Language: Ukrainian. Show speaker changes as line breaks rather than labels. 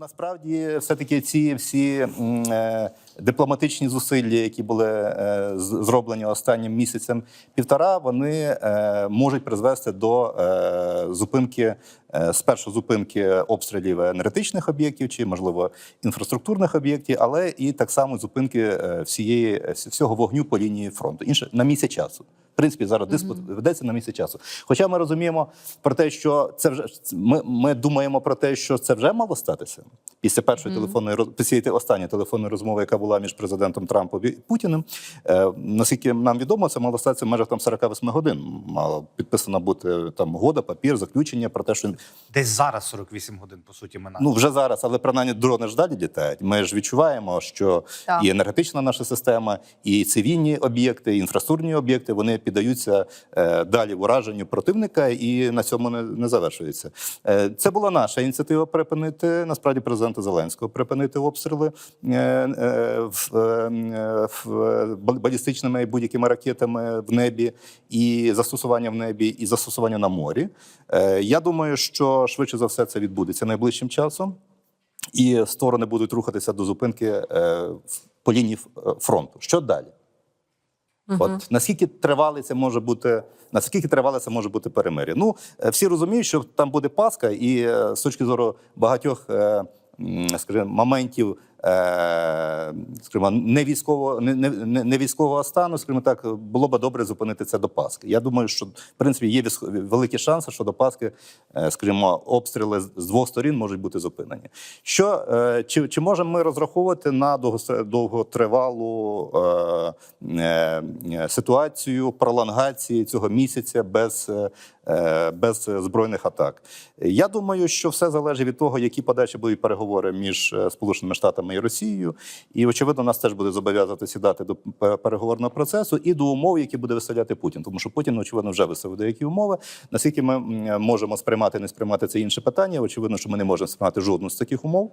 Насправді, все-таки ці всі е, дипломатичні зусилля, які були е, зроблені останнім місяцем півтора, вони е, можуть призвести до е, зупинки е, спершу зупинки обстрілів енергетичних об'єктів чи, можливо, інфраструктурних об'єктів, але і так само зупинки е, всієї всього вогню по лінії фронту. Інше на місяць часу. В принципі, зараз диспут ведеться на місяць часу. Хоча ми розуміємо про те, що це вже ми, ми думаємо про те, що це вже мало статися після першої телефонної після останньої телефонної розмови, яка була між президентом Трампом і Путіним. Е, наскільки нам відомо, це мало статися в межах там 48 годин. Мало підписана бути там угода, папір, заключення про те, що
Десь зараз 48 годин, по суті, минає.
Ну вже зараз, але принаймні дрони ж далі літають. Ми ж відчуваємо, що
Так.
і енергетична наша система, і цивільні об'єкти, і інфраструктурні об'єкти вони піддаються е, далі ураженню противника, і на цьому не, не завершується. Е, це була наша ініціатива припинити насправді президента Зеленського припинити обстріли е, в, балістичними будь-якими ракетами в небі, і застосування в небі, і застосування на морі. Я думаю, що швидше за все це відбудеться найближчим часом і сторони будуть рухатися до зупинки по лінії фронту. Що далі? От наскільки тривалий це може бути, наскільки тривале це може бути перемир'я? Ну е, всі розуміють, що там буде Пасха, і е, з точки зору багатьох, е, скажімо, моментів. Е, Скажімо, не військового не, не, не- військового стану, скажімо так, було б добре зупинити це до Пасхи. Я думаю, що в принципі є великі шанси, що до Пасхи, е, скажімо, обстріли з- двох сторін можуть бути зупинені. Що е, чи, чи можемо ми розраховувати на довготривалу ситуацію пролонгації цього місяця без, без збройних атак? Я думаю, що все залежить від того, які подальші будуть переговори між Сполученими Штатами і Росією. І очевидно, нас теж буде зобов'язати сідати до переговорного процесу і до умов, які буде виставляти Путін. Тому що Путін, очевидно, вже виставив деякі умови. Наскільки ми можемо сприймати, не сприймати це інше питання. Очевидно, що ми не можемо сприймати жодну з таких умов.